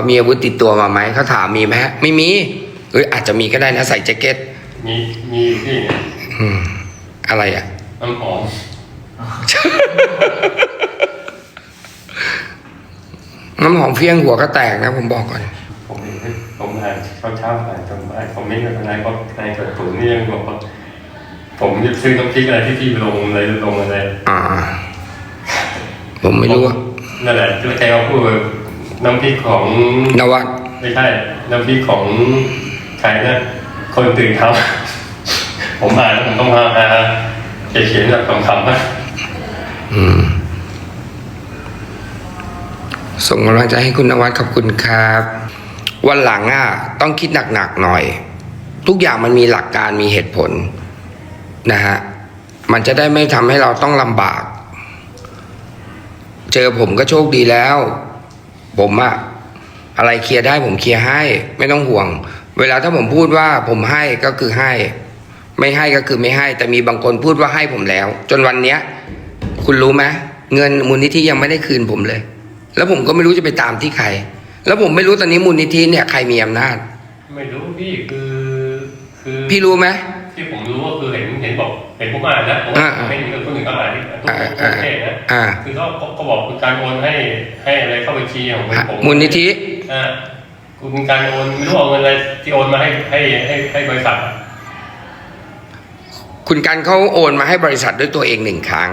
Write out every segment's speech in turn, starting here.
เขามีอาวุธติดตัวมาไหมเขาถามมีไหมฮะไม่มีเอ้ยอาจจะมีก็ได้นะใส่แจ็คเก็ตมีมีอยู่ที่เนี่ยอืมอะไรอะน้ำหอมน้ำหอมเฟี้ยงหัวก็แตกนะผมบอกก่อนผมผมอ่านเช้าเช้าๆอ่านจนอ่านคอมเมนต์กับนายก็นายเกิดผลนี่ยังบอกว่าผมจะซื้อน้ำพริกอะไรที่พี่ลงอะไรลงอะไรอ่า ผมไม่รู้ว่านั่นแหละที่แกเขาพูดว่า น้ำพริกของนวัดไม่ใช่ น้ำพริกของใครนะคนตื่นทำผมอ่านแล้วผมต้องมาอ่านเขียนแบบคำๆนะอืมส่งกำลังใจให้คุณนวัดขอบคุณครับ วันหลังอะต้องคิดหนักๆหน่อย ทุกอย่างมันมีหลักการมีเหตุผลนะฮะมันจะได้ไม่ทำให้เราต้องลำบาก เจอผมก็โชคดีแล้ว ผมอะอะไรเคลียร์ได้ผมเคลียร์ให้ ไม่ต้องห่วง เวลาถ้าผมพูดว่าผมให้ก็คือให้ ไม่ให้ก็คือไม่ให้ แต่มีบางคนพูดว่าให้ผมแล้ว จนวันเนี้ย คุณรู้ไหมเงินมูลนิธิยังไม่ได้คืนผมเลย แล้วผมก็ไม่รู้จะไปตามที่ใคร แล้วผมไม่รู้ตอนนี้มูลนิธิเนี่ยใครมีอำนาจ ไม่รู้พี่คือคือพี่รู้ไหมที่ผมรู้ก็คือเห็น เห็นบอกเห็นผมอ่านนะผมอ่าไม่เห็นคนอื่นก็อ่านที่ทุกอ่าทุกอ่าประเทศนะอ่าคือเขาเขาเขาบอกคุณการโอนให้ให้อะไรเข้าบัญชีของผมมูลนิธิอ่าคุณการโอนไม่รู้เอาเงินอะไรที่โอนมาให้ให้ให้ให้บริษัทอะคุณกันเขาโอนมาให้บริษัทด้วยตัวเองหนึ่งครั้ง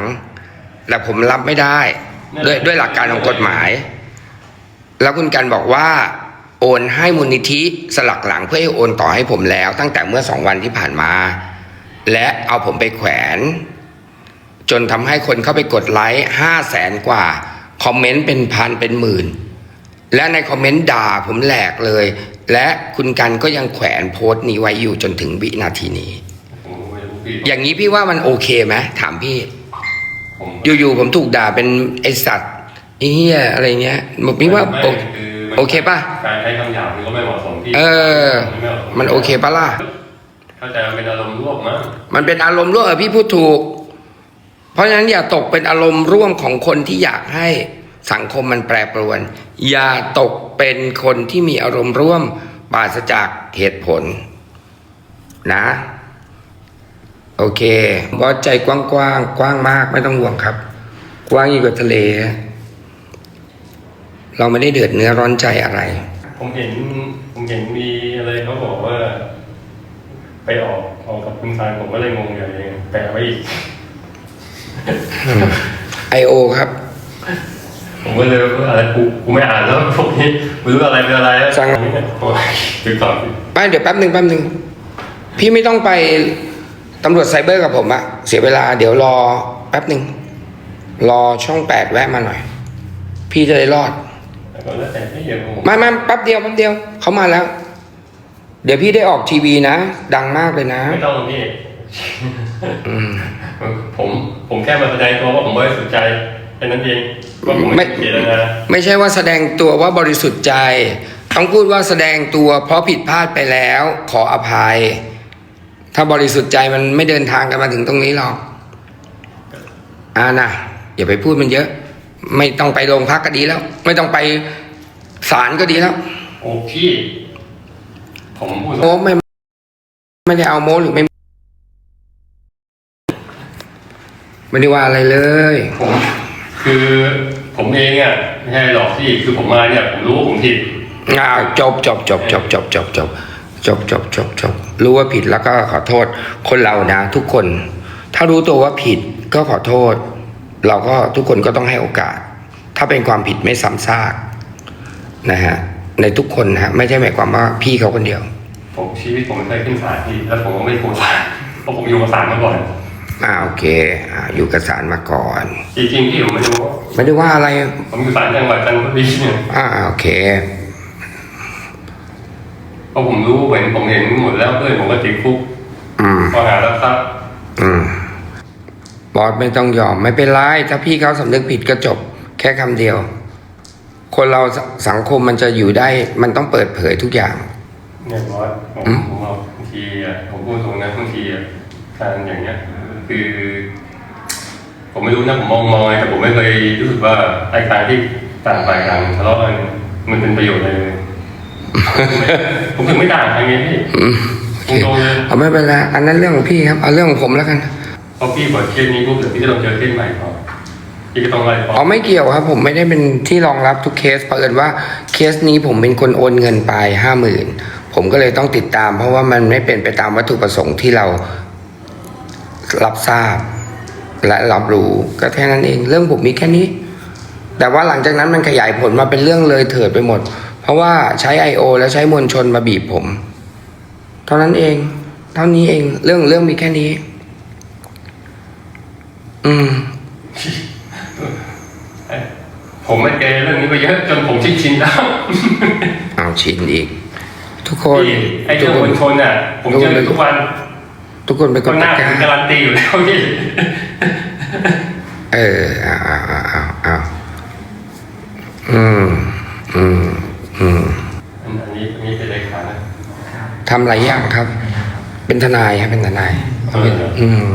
แต่ผมรับไม่ได้ ด้วยด้วยหลักการของกฎหมาย แล้วคุณกันบอกว่าโอนให้มูลนิธิสลักหลังเพื่อให้โอนต่อให้ผมแล้ว ตั้งแต่เมื่อสองวันที่ผ่านมา และเอาผมไปแขวน จนทำให้คนเข้าไปกดไลค์ห้าแสนกว่า คอมเมนต์เป็นพันเป็นหมื่น และในคอมเมนต์ด่าผมแหลกเลย และคุณกันก็ยังแขวนโพสต์นี้ไว้อยู่จนถึงวินาทีนี้ผมไม่รู้พี่อย่างนี้พี่ว่ามันโอเคไหมถามพี่ผมอยู่ๆผมถูกด่าเป็นไอสัตว์ไอ้เหี้ยอะไรเงี้ยบอกพี่ว่าไม่โอคือโอเคป่ะ การใช้คำหยาบมันก็ไม่เหมาะสมพี่เออไเหาะสมันโอเคปะล่ะ เข้าใจมันเป็นอารมณ์ร่วมมั้งมันเป็นอารมณ์ร่วมเออพี่พูดถูก เพราะฉะนั้นอย่าตกเป็นอารมณ์ร่วมของคนที่อยากให้สังคมมันแปรปรวน อย่าตกเป็นคนที่มีอารมณ์ร่วมปราศจากเหตุผล นะ โอเคบอสใจกว้างๆกว้างมากไม่ต้องห่วงครับ กว้างยิ่งกว่าทะเล เราไม่ได้เดือดเนื้อร้อนใจอะไร ผมเห็นผมเห็นมีอะไรเขาบอกว่า ไปออกออกกับคุณซานผมก็เลยงงอย่างเองแปลไว้อีก ไอโอครับผมก็เลยว่าอะไรกูกูไม่อ่านแล้วพวกนี้ไม่รู้อะไรเป็นอะไรแล้วสั่ง โอ้ยติดต่อไม่เดี๋ยวแป๊บหนึ่งแป๊บหนึ่งพี่ไม่ต้องไปตำรวจไซเบอร์กับผมอะเสียเวลาเดี๋ยวรอแป๊บหนึ่งรอช่องแปดแวะมาหน่อย พี่จะได้รอดแล้วก็แล้วแต่ที่อย่างผมไม่ไม่แป๊บเดียวแป๊บเดียวเขามาแล้ว เดี๋ยวพี่ได้ออกทีวีนะ ดังมากเลยนะ ไม่ต้องพี่ อืม ผมผมแค่มาแสดงตัวว่าผมไม่ได้สนใจแค่นั้นเองว่าผมไม่ไม่เสียดายนะไม่ใช่ว่าแสดงตัวว่าบริสุทธิ์ใจ ต้องพูดว่าแสดงตัวเพราะผิดพลาดไปแล้ว ขออภัย ถ้าบริสุทธิ์ใจมันไม่เดินทางกันมาถึงตรงนี้หรอกอ่านะอย่าไปพูดมันเยอะ ไม่ต้องไปโรงพักก็ดีแล้ว ไม่ต้องไปศาลก็ดีแล้ว โอ้พี่ ผมพูดโอ้ไม่ไม่ได้เอาโม้หรือไม่ ไม่ได้ว่าอะไรเลย ผมคือผมเองอะไม่ใช่หรอกพี่คือผมมาเนี่ยผมรู้ว่าผมผิดอ้าวจบจบจบจบจบจบจบจบจบจบจบรู้ว่าผิดแล้วก็ขอโทษคนเรานะ ทุกคน ถ้ารู้ตัวว่าผิดก็ขอโทษ เราก็ทุกคนก็ต้องให้โอกาส ถ้าเป็นความผิดไม่ซ้ำซากนะฮะ ในทุกคนนะฮะไม่ใช่หมายความว่าพี่เขาคนเดียว ผมชีวิตผมไม่เคยขึ้นศาลพี่แล้วผมก็ไม่ได้กลัวศาลเพราะผมอยู่กับศาลมาก่อนอ่าโอเคอ่าอยู่กับสารมาก่อน จริงๆพี่ผมไม่รู้ว่าไม่ได้ว่าอะไรผมอยู่ศาลจังหวัดจันทบุรีเนี่ยอ่าโอเคเพราะผมรู้เห็นผมเห็นหมดแล้วเพื่อนผมก็ติดคุกอืมข้อหารักทรัพย์อืมบอสไม่ต้องยอมไม่เป็นไรถ้าพี่เขาสำนึกผิดก็จบ แค่คำเดียว คนเราสสังคมมันจะอยู่ได้ มันต้องเปิดเผยทุกอย่างเนี่ยบอสผมอืมผมเอาบางทีอะผมพูดตรงนะบางทีอะการอย่างเงี้ย คือ ผมไม่รู้นะผมมองมองไงแต่ผมไม่เคยรู้สึกว่าไอ้การที่ต่างฝ่ายต่างทะเลาะกันมันเป็นประโยชน์อะไรเลยผมถึงไม่ด่าใครไงพี่ตรงๆเลยเอาไม่เป็นไรอันนั้นเรื่องของพี่ครับเอาเรื่องของผมแล้วกันพอพี่บอกเคสนี้ปุ๊บเดี๋ยวพี่จะต้องเจอเคสใหม่พอ พี่ก็ต้องไล่พออ๋อไม่เกี่ยวครับ ผมไม่ได้เป็นที่รองรับทุกเคสเผอิญว่าเคสนี้ผมเป็นคนโอนเงินไปห้าหมื่นผมก็เลยต้องติดตาม เพราะว่ามันไม่เป็นไปตามวัตถุประสงค์ที่เรารับทราบ และรับรู้ก็แค่นั้นเอง เรื่องผมมีแค่นี้ แต่ว่าหลังจากนั้นมันขยายผลมาเป็นเรื่องเลยเถิดไปหมด เพราะว่าใช้ I.O. แล้วใช้มวลชนมาบีบผม เท่านั้นเอง เท่านี้เอง เรื่องเรื่องมีแค่นี้ อืม ผมไม่เจอเรื่องนี้ไปเยอะจนผมชินชินๆแล้วเอาชินอีก ทุกคนพี่ไอ้ทุเรื่กองคมวนลชนอะผมเจอทุกวัน ทุกคนเป็นคก็นหน้าตะผกมร้าการันตีอยู่แล้วพี่เออเอาเอาเอาเอาเอาอืมอืมอืมอันนี้อันนี้เป็นเลขานะทำหลายอย่างครับ เป็นทนายครับเป็นทนายเอออืม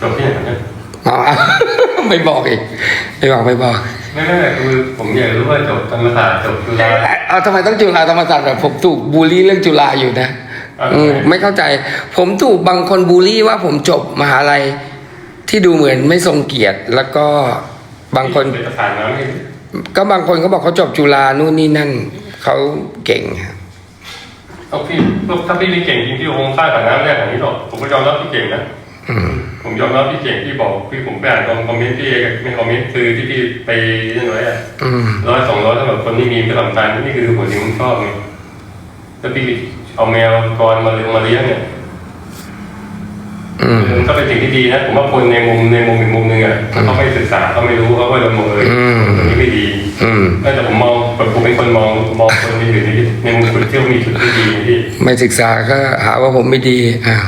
จบที่ไหนเนี่ย เอา เอา ไม่บอกอีกไม่บอกไม่บอกไม่ไม่ไม่คือผมอยากรู้ว่าจบธรรมศาสตร์จบจุฬาเอาทำไมต้องจุฬาธรรมศาสตร์แบบผมถูกบูลลี่เรื่องจุฬาอยู่นะอ่าอืมไม่เข้าใจ ผมถูกบางคนบูลลี่ว่าผมจบมหาลัยที่ดูเหมือนไม่ทรงเกียรติ แล้วก็บางคนเป็นประธานน้ำให้ก็บางคนเขาบอกเขาจบจุฬานู่นนี่นั่นเขาเก่งครับเอาพี่ถ้าพี่ไม่เก่งจริงพี่คงสร้างฐานะไม่ได้ขนาดนี้หรอกผมก็ยอมรับพี่เก่งนะอืม ผมยอมรับพี่เก่งที่บอกพี่ผมไปอ่านคอมเมนต์พี่ไม่คอมเมนต์คือที่พี่ไปเรื่องไว้อะอืมร้อยสองร้อยสำหรับคนที่มีประจำการนี่คือผลที่ผมชอบไงแล้วพี่เอาแมวกรมาเลี้ยงมาเลี้ยงเนี่ยอืมมันก็เป็นสิ่งที่ดีนะผมว่าคนในมุมในมุมอีกมุมหนึ่งอะเขาไม่ศึกษาเขาไม่รู้เขาก็ละเมออืมอันนี้ไม่ดีอืมแต่ผมมองแบบผมเป็นคนมองมองคนที่อยู่ในในมุมจุดที่มีจุดที่ดีที่ไม่ศึกษาก็หาว่าผมไม่ดีอ้าว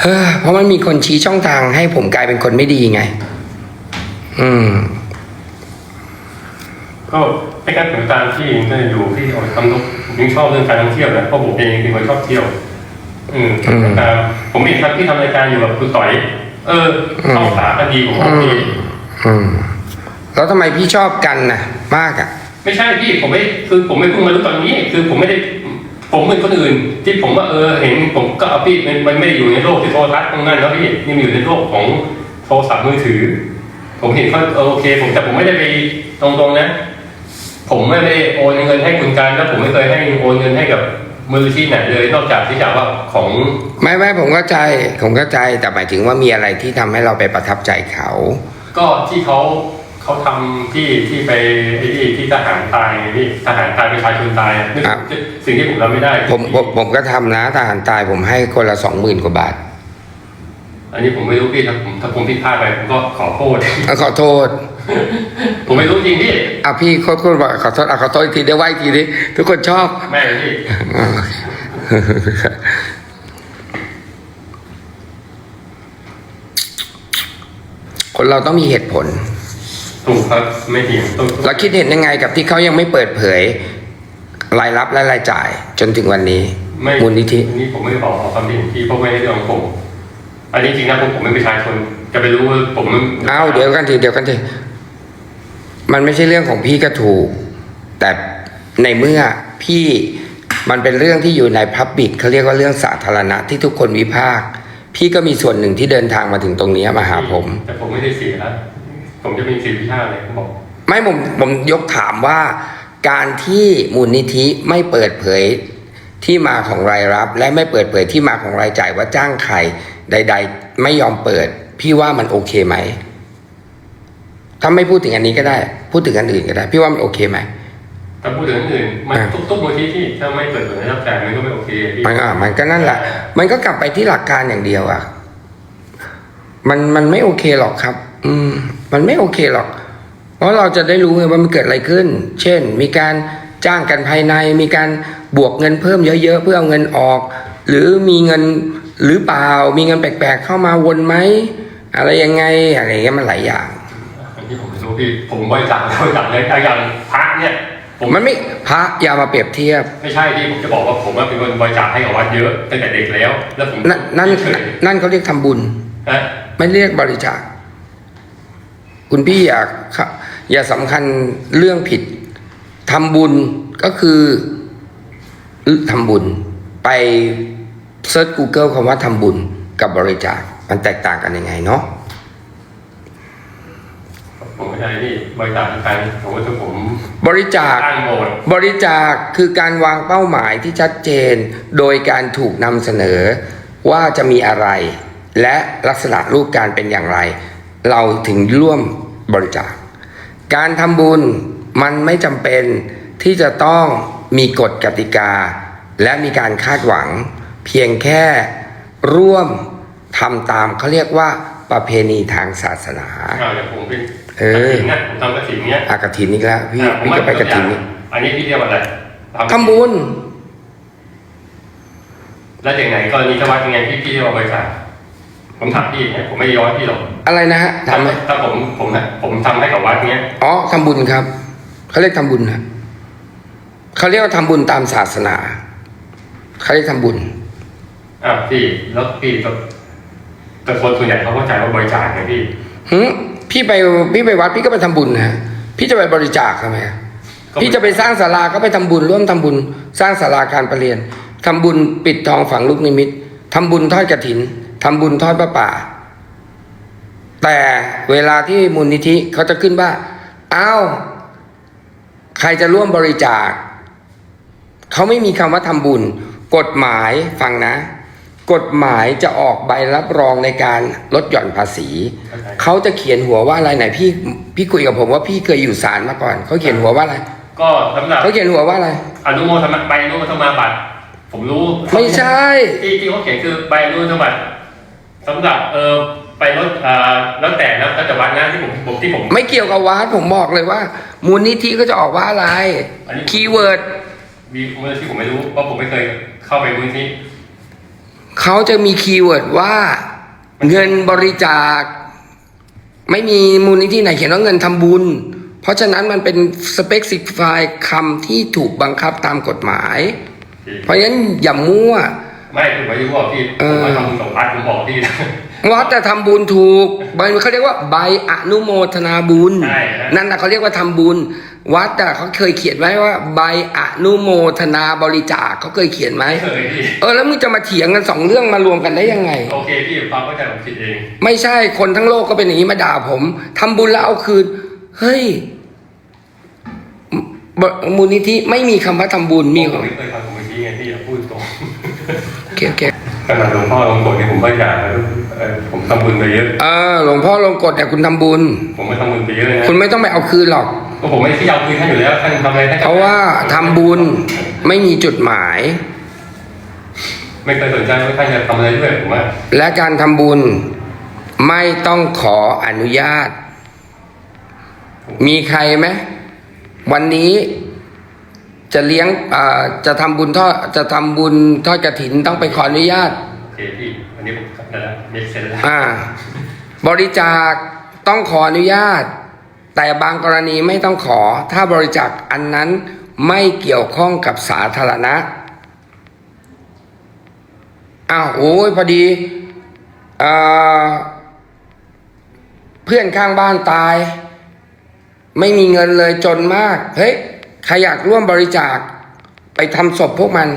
เฮ้อเพราะมันมีคนชี้ช่องทางให้ผมกลายเป็นคนไม่ดีไง อืม ก็ให้การถึงตามที่ก็อยู่ที่เอาทำนกยิ่งชอบเรื่องการท่องเที่ยวนะเพราะผมเองเป็นคนชอบเที่ยว อืมอืม ตามผมเห็นครับที่ทำรายการอยู่กับคุณต่อย เออเข้าสารคดีผมโอเคอืม แล้วทำไมพี่ชอบกันน่ะมากอะ ไม่ใช่พี่ผมไม่คือผมไม่เพิ่งมารู้ตอนนี้ คือผมไม่ได้ ผมเหมือนคนอื่น ที่ผมว่าเออเห็นผมก็เอาพี่มันมันไม่ได้อยู่ในโลกที่โทรทัศน์ตรงนั้นแล้วพี่นี่มันอยู่ในโลกของโทรศัพท์มือถือ ผมเห็นเขาเออโอเค ผมแต่ผมไม่ได้ไปตรงๆนะ ผมไม่ได้โอนเงินให้คุณการแล้วผมไม่เคยให้โอนเงินให้กับมือที่ไหนเลย นอกจากที่จะว่าของไม่ไม่ผมเข้าใจผมเข้าใจแต่หมายถึงว่ามีอะไรที่ทำให้เราไปประทับใจเขา ก็ที่เขา เขาทำที่ที่ไปไอ้ที่ที่ทหารตายไงพี่ทหารตายประชาชนตายอะนึกครับสิ่งที่ผมรับไม่ได้ผมผมผมก็ทำนะทหารตายผมให้คนละสองหมื่นกว่าบาทอันนี้ผมไม่รู้พี่ถ้าผมถ้าผมผิดพลาดไปผมก็ขอโทษ อะขอโทษผมไม่รู้จริงพี่อะพี่ขอโทษบอกขอโทษอะขอโทษอีกทีได้ไหวอีกทีดิทุกคนชอบแม่พี่อ่าคนเราต้องมีเหตุผล ถูกครับไม่เถียงต้องเราคิดเห็นยังไงกับที่เขายังไม่เปิดเผย รายรับและรายจ่าย จนถึงวันนี้ ไม่มูลนิธิอันนี้ผมไม่ขอขอความเห็นพี่เพราะไม่ได้เรื่องของผมอันนี้จริงนะผมผมเป็นประชาชนจะไปรู้ว่าผมมันเอาเดี๋ยวกันทีเดี๋ยวกันทีมันไม่ใช่เรื่องของพี่ก็ถูก แต่ในเมื่อพี่มันเป็นเรื่องที่อยู่ในพับบิกเขาเรียกว่าเรื่องสาธารณะที่ทุกคนวิพากษ์พี่ก็มีส่วนหนึ่งที่เดินทางมาถึงตรงนี้มาหาผม แต่ผมไม่ได้เสียนะ ผมจะเป็นสิทธิพิพากษาเลยผมบอกไม่ผมผมยกถามว่า การที่มูลนิธิไม่เปิดเผยที่มาของรายรับ และไม่เปิดเผยที่มาของรายจ่ายว่าจ้างใครใด ๆ ไม่ยอมเปิด พี่ว่ามันโอเคไหมถ้าไม่พูดถึงอันนี้ก็ได้ พูดถึงอันอื่นก็ได้ พี่ว่ามันโอเคไหมถ้าพูดถึงอันอื่นมันอ่าทุกทุกมูลที่ที่ถ้าไม่เปิดเผยรับจ่ายมันก็ไม่โอเคพี่มันอะมันก็นั่นแหละ มันก็กลับไปที่หลักการอย่างเดียวอะ มันมันไม่โอเคหรอกครับอื มมันไม่โอเคหรอก เพราะเราจะได้รู้ไงว่ามันเกิดอะไรขึ้น เช่น มีการจ้างกันภายใน มีการบวกเงินเพิ่มเยอะๆ เพื่อเอาเงินออก หรือมีเงินหรือเปล่า มีเงินแปลกๆ เข้ามาวนไหม อะไรยังไงอะไรอย่างเงี้ยมันหลายอย่างอันนี้ผมไม่รู้พี่ผมบริจาคบริจาคเลยอะอย่างพระเนี่ยผมมันไม่พระอย่ามาเปรียบเทียบ ไม่ใช่พี่ผมจะบอกว่าผมว่าเป็นคนบริจาคให้กับวัดเยอะตั้งแต่เด็กแล้ว แล้วผมนั่นนั่นเฉยนั่นเขาเรียกทำบุญๆนะไม่เรียกบริจาค คุณพี่อยากอย่าสำคัญเรื่องผิดทำบุญก็คือทำบุญ ไปเซิร์ช Google คำว่าทำบุญกับบริจาค มันแตกต่างกันยังไงเนาะผมไม่ใช่ที่บริจาคใครผมว่าถ้าผมบริจาคตั้งโบสถ์บริจาคคือการวางเป้าหมายที่ชัดเจน โดยการถูกนำเสนอว่าจะมีอะไร และลักษณะรูปการเป็นอย่างไร เราถึงร่วมบริจาค การทำบุญมันไม่จำเป็นที่จะต้องมีกฎกติกา และมีการคาดหวัง เพียงแค่ร่วมทำตามเขาเรียกว่าประเพณีทางศาสนาอ้าวอย่างผมเป็นเออกฐินนะผมทำกระถิ่นเนี้ยอากฐินอีกแล้วพี่อะผมพี่ก็ไปกฐินนี่อันนี้พี่เรียกว่าอะไรทำบุญแล้วอย่างไหนกรณีถ้าวัดยังไงพี่พี่เรียกว่าบริจาค ผมถามพี่เนี่ยผมไม่ได้ย้อนพี่หรอกอะไรนะฮะถ้าทำไหมถ้าผมผมผมทำให้กับวัดเนี้ยอ๋อทำบุญครับเขาเรียกทำบุญนะเขาเรียกว่าทำบุญตามศาสนาเขาเรียกทำบุญ อะพี่แล้วพี่ก็แต่คนส่วนใหญ่เขาเข้าใจว่าบริจาคไงพี่ หึพี่ไปพี่ไปวัดพี่ก็ไปทำบุญนะฮะพี่จะไปบริจาคทำไมอะก็พี่จะไปสร้างศาลาก็ไปทำบุญร่วมทำบุญ สร้างศาลาการประเรียนทำบุญปิดทองฝังลูกนิมิตทำบุญทอดกระถิน ทำบุญทอดพระป่า แต่เวลาที่มูลนิธิเขาจะขึ้นว่าอ้าวใครจะร่วมบริจาคเขาไม่มีคำว่าทำบุญ กฎหมายฟังนะ กฎหมายจะออกใบรับรองในการลดหย่อนภาษีเข้าใจเขาจะเขียนหัวว่าอะไรไหนพี่พี่คุยกับผมว่าพี่เคยอยู่ศาลมาก่อนเขาเขียนหัวว่าอะไรก็สำหรับเขาเขียนหัวว่าอะไรอนุโมทนาใบอนุโมทนาบัตรผมรู้ ไม่ใช่ที่ที่เขาเขียนคือใบอนุโมทนาบัตร สำหรับเออไปลดอ่าแล้วแต่นะแล้วแต่วัดนะที่ผมผมที่ผม ไม่เกี่ยวกับวัดผมบอกเลยว่า มูลนิธิก็จะออกว่าอะไร อันนี้ คีย์เวิร์ดมีมือที่ผมไม่รู้เพราะผมไม่เคยเข้าไปมูลนิธิเขาจะมีคีย์เวิร์ดว่า เงินบริจาค ไม่มีมูลนิธิไหนเขียนว่าเงินทำบุญ เพราะฉะนั้นมันเป็นสเปกซิฟายคำที่ถูกบังคับตามกฎหมาย เพราะฉะนั้นอย่ามั่ว ไม่ผมไม่รู้ว่าพี่เอผมอมาทำบุญกับวัดผมบอกพี่นะวัดจะทำบุญถูกใบเขาเรียกว่าใบอนุโมทนาบุญใช่ฮะนั่นนะเขาเรียกว่าทำบุญ วัดแต่เขาเคยเขียนไว้ว่า ใบอนุโมทนาบริจาคเขาเคยเขียนไหมไม่เคยพี่เออแล้วมึงจะมาเถียงกันสองเรื่องมารวมกันได้ยังไงโอเคพี่ความเข้าใจผมผิดเองไม่ใช่คนทั้งโลกก็เป็นอย่างนี้มาด่าผมทำบุญแล้วเอาคืนเฮ้ยบมูลนิธิไม่มีคำว่าทำบุญมีผมไม่เคยทำผมไม่ชี้ไง เคโอเคขนาดหลวงพ่อหลวงกฎเนี่ยผมก็อยากเออผมทำบุญไปเยอะ เออหลวงพ่อลงกฎเนี่ยคุณทำบุญ ผมไม่ทำบุญไปเยอะนะคุณไม่ต้องไปเอาคืนหรอก ก็ผมไม่ที่เอาคืนท่านอยู่แล้วท่านทำอะไรท่านก็เพราะว่าทำบุญไม่มีจุดหมาย ไม่เคยสนใจว่าท่านจะทำอะไรด้วยผมว่าและการทำบุญไม่ต้องขออนุญาต มีใครไหมวันนี้ จะเลี้ยงอ่าจะทำบุญทอดจะทำบุญทอดกระถินต้องไปขออนุญาต โอเคพี่วันนี้ผมได้แล้วเมคเซนแล้วอ่า บริจาคต้องขออนุญาต แต่บางกรณีไม่ต้องขอ ถ้าบริจาคอันนั้นไม่เกี่ยวข้องกับสาธารณะอ้าวโอ้ยพอดีเอ่อเพื่อนข้างบ้านตาย ไม่มีเงินเลยจนมาก เฮ้ย ใครอยากร่วมบริจาคไปทำศพพวกมัน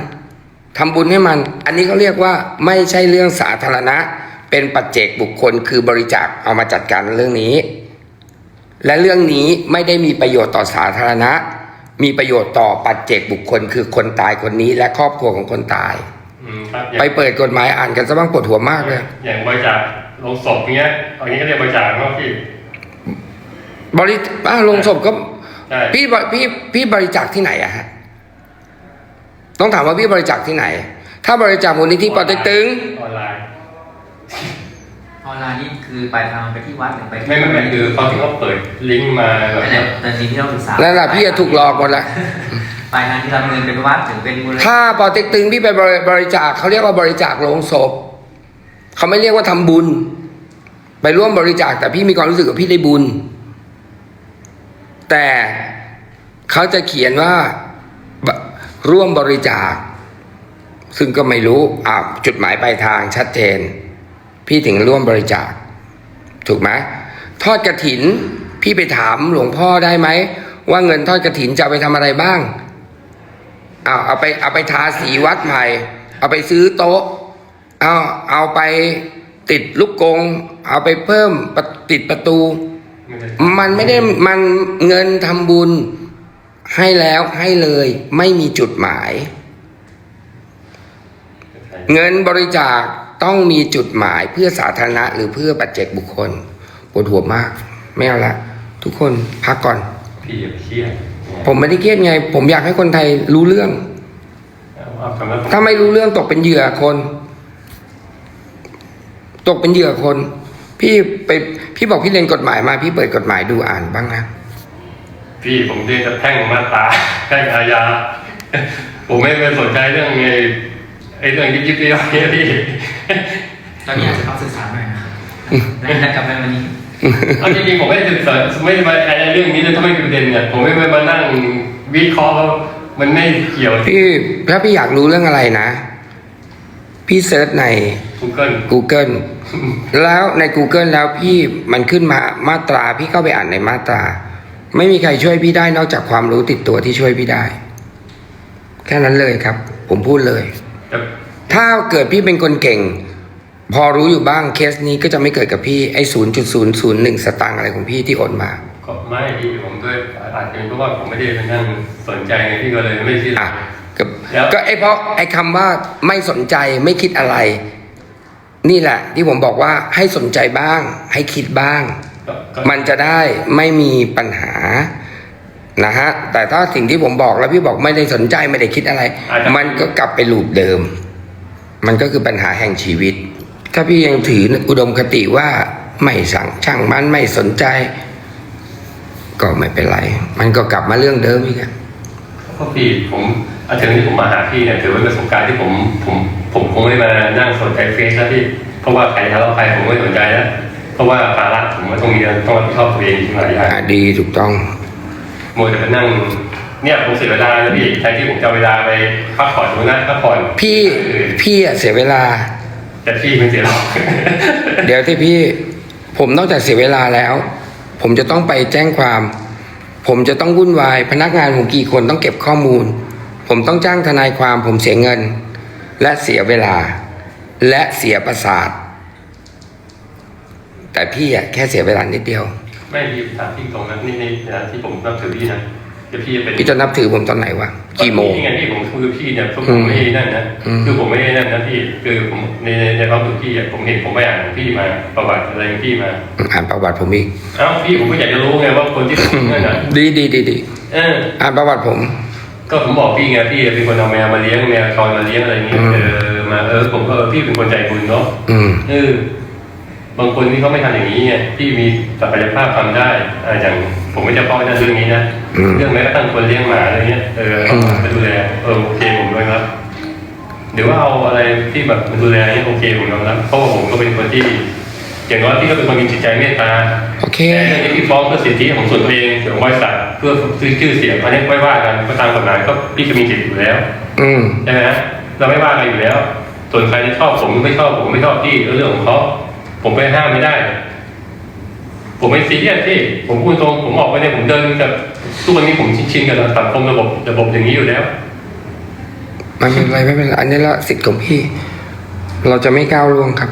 ทำบุญให้มัน อันนี้เขาเรียกว่าไม่ใช่เรื่องสาธารณะ เป็นปัจเจกบุคคลคือบริจาคเอามาจัดการเรื่องนี้ และเรื่องนี้ไม่ได้มีประโยชน์ต่อสาธารณะ มีประโยชน์ต่อปัจเจกบุคคล คือคนตายคนนี้ และครอบครัวของคนตาย อืมครับไปเปิดกฎหมายอ่านกันซะบ้างปวดหัวมากเลย อย่างบริจาคลงศพเงี้ยอันนี้ก็เรียกบริจาคเนาะพี่ บริอ้าวลงศพก็ใช่ พี่บพี่พี่บริจาคที่ไหนอะฮะต้องถามว่าพี่บริจาคที่ไหน ถ้าบริจาคมูลนิธิปอเต็กตึงออนไลน์ออนไลน์นี่คือปลายทางไปที่วัดหรือไปที่ไม่ไม่ไม่คือเขาที่เขาเปิดลิงก์มาแบบนั่นแหละแต่สิ่งที่เราศึกษานั่นแหละพี่จะถูกหลอกหมดละปลายทางที่เราเงินเป็นวัดหรือเป็นมูลนิธิถ้าปอเต็กตึงพี่ไปบริบริจาคเขาเรียกว่าบริจาคโลงศพเขาไม่เรียกว่าทำบุญ ไปร่วมบริจาคแต่พี่มีความรู้สึกว่าพี่ได้บุญ แต่เขาจะเขียนว่าร่วมบริจาค ซึ่งก็ไม่รู้อ่าจุดหมายปลายทางชัดเจน พี่ถึงร่วมบริจาค ถูกไหมทอดกระถิน พี่ไปถามหลวงพ่อได้ไหม ว่าเงินทอดกระถินจะไปทำอะไรบ้างเอาเอาไปเอาไปทาสีวัดใหม่ เอาไปซื้อโต๊ะ เอาเอาไปติดลูกกง เอาไปเพิ่มติดประตู ม่ได้มันไม่ได้มันเงินทำบุญให้แล้วให้เลย ไม่มีจุดหมาย เงินบริจาคต้องมีจุดหมายเพื่อสาธารณะ หรือเพื่อปัจเจกบุคคลปวดหัวมาก ไม่เอาละทุกคนพักก่อนพี่อย่าเครียดผมไม่ได้เครียดไง ผมอยากให้คนไทยรู้เรื่องเอาคำนั้นถ้าไม่รู้เรื่องตกเป็นเหยื่อคน ตกเป็นเหยื่อคน พี่ไป พี่บอกพี่เรียนกฎหมายมา พี่เปิดกฎหมายดูอ่านบ้างนะ พี่ผมเรียนจะแพ่งมาตราแพ่งอาญาผมไม่ไปสนใจเรื่องไอ้ไอ้เรื่องยิบยิบย่อยๆเนี่ยพี่ตอนนี้อาจจะต้องศึกษาหน่อยนะครับแล้วแล้วกลับไปวันนี้เอาจริงๆผมไม่ได้ศึกษาไม่ได้มาไอ้เรื่องนี้เลยถ้าไม่เป็นประเด็นเนี่ยผมไม่ไปมานั่งวิเคราะห์ว่ามันไม่เกี่ยวพี่ถ้าพี่อยากรู้เรื่องอะไรนะ พี่เซิร์ชใน Google Google แล้วใน Google แล้วพี่มันขึ้นมามาตราพี่เข้าไปอ่านในมาตรา ไม่มีใครช่วยพี่ได้นอกจากความรู้ติดตัวที่ช่วยพี่ได้ แค่นั้นเลยครับ ผมพูดเลยแต่ถ้าเกิดพี่เป็นคนเก่ง พอรู้อยู่บ้างเคสนี้ก็จะไม่เกิดกับพี่ไอ้ศูนย์จุดศูนย์ศูนย์หนึ่งสตางค์อะไรของพี่ที่โอนมาก็ไม่พี่ผมด้วยอาจจะเป็นเพราะว่าผมไม่ได้ไปนั่งสนใจไงพี่ก็เลยไม่คิดอะ ก็แล้วก็ไอ้เพราะไอ้คำว่าไม่สนใจไม่คิดอะไร นี่แหละ ที่ผมบอกว่าให้สนใจบ้าง ให้คิดบ้างก็ก็มันจะได้ไม่มีปัญหานะฮะแต่ถ้าสิ่งที่ผมบอกแล้วพี่บอกไม่ได้สนใจไม่ได้คิดอะไร มันก็กลับไปลูปเดิม มันก็คือปัญหาแห่งชีวิต ถ้าพี่ยังถืออุดมคติว่าไม่สั่งช่างมันไม่สนใจ ก็ไม่เป็นไร มันก็กลับมาเรื่องเดิมอีกอะก็พี่ผม อาถึงที่ผมมาหาพี่เนี่ยถือว่าเป็นประสบการณ์ที่ผมผมผมคงไม่มานั่งสนใจเฟซแล้วพี่เพราะว่าใครทะเลาะใครผมไม่สนใจแล้วเพราะว่าภาระผมว่าต้องมีต้องรับผิดชอบตัวเองที่หลายอย่างอะดีถูกต้องมัวแต่ไปนั่งเนี่ยผมเสียเวลาแล้วพี่แทนที่ผมจะเอาเวลาไปพักผ่อนตรงนั้นพักผ่อนพี่เออพี่อะเสียเวลา แต่พี่ไม่เสียหรอกเดี๋ยวที่พี่ผมนอกจากเสียเวลาแล้ว ผมจะต้องไปแจ้งความ ผมจะต้องวุ่นวาย พนักงานผมกี่คนต้องเก็บข้อมูล ผมต้องจ้างทนายความผมเสียเงิน และเสียเวลา และเสียประสาท แต่พี่อะแค่เสียเวลานิดเดียว ไม่พี่ถามพี่ตรงนั้นนี่นี่นะที่ผมนับถือพี่นะเดี๋ยวพี่จะเป็นพี่จะนับถือผมตอนไหนวะกี่โมงนี่ไงพี่ผมคือพี่เนี่ยคือผมไม่ได้นั่นนะอืมคือผมไม่ได้นั่นนะพี่คือผมในในในความรู้สึกพี่อะผมเห็นผมไปอ่านของพี่มาประวัติอะไรของพี่มาอ่านประวัติผมอีกเอ้าพี่ผมก็อยากจะรู้ไงว่าคนที่ผมนั่นนะดีดีดีดีเอออ่านประวัติผม ก็ผมบอกพี่ไงพี่เป็นคนเอาแมวมาเลี้ยงแมวจรมาเลี้ยงอะไรอย่างเงี้ยอืมเออมาเออผมก็เออพี่เป็นคนใจบุญเนาะอืมเออบางคนที่เขาไม่ทำอย่างนี้ไงที่มีศักยภาพทำได้อ่าอย่างผมไม่จะพ้อในเรื่องนี้นะอืมเรื่องแม้กระทั่งคนเลี้ยงหมาอะไรเงี้ยเอออืมมาดูแลเออโอเคผมด้วยครับเดี๋ยวว่าเอาอะไรที่แบบมาดูแลเนี่ยโอเคผมยอมรับเพราะว่าผมก็เป็นคนที่อย่างน้อยพี่ก็เป็นคนมีจิตใจเมตตาโอเคแต่เรื่องที่พี่ฟ้องเพื่อสิทธิของส่วนตัวเองเกี่ยวกับบริษัท เพื่อซื้อชื่อเสียงอันนี้ไม่ว่ากันก็ตามกฎหมายก็พี่ก็มีสิทธิ์อยู่แล้ว อืมใช่ไหมฮะเราไม่ว่ากันอยู่แล้ว ส่วนใครจะชอบผมหรือไม่ชอบผมไม่ชอบพี่ก็เรื่องของเขาผมไปห้ามไม่ได้ ผมไม่ซีเรียสพี่ผมพูดตรงผมออกไปเนี่ยผมเดินกับทุกวันนี้ผมชินๆกับสังคมระบบระบบอย่างนี้อยู่แล้วไม่เป็นไรไม่เป็นไรอันนี้ละสิทธิ์ของพี่ เราจะไม่ก้าวล่วงครับ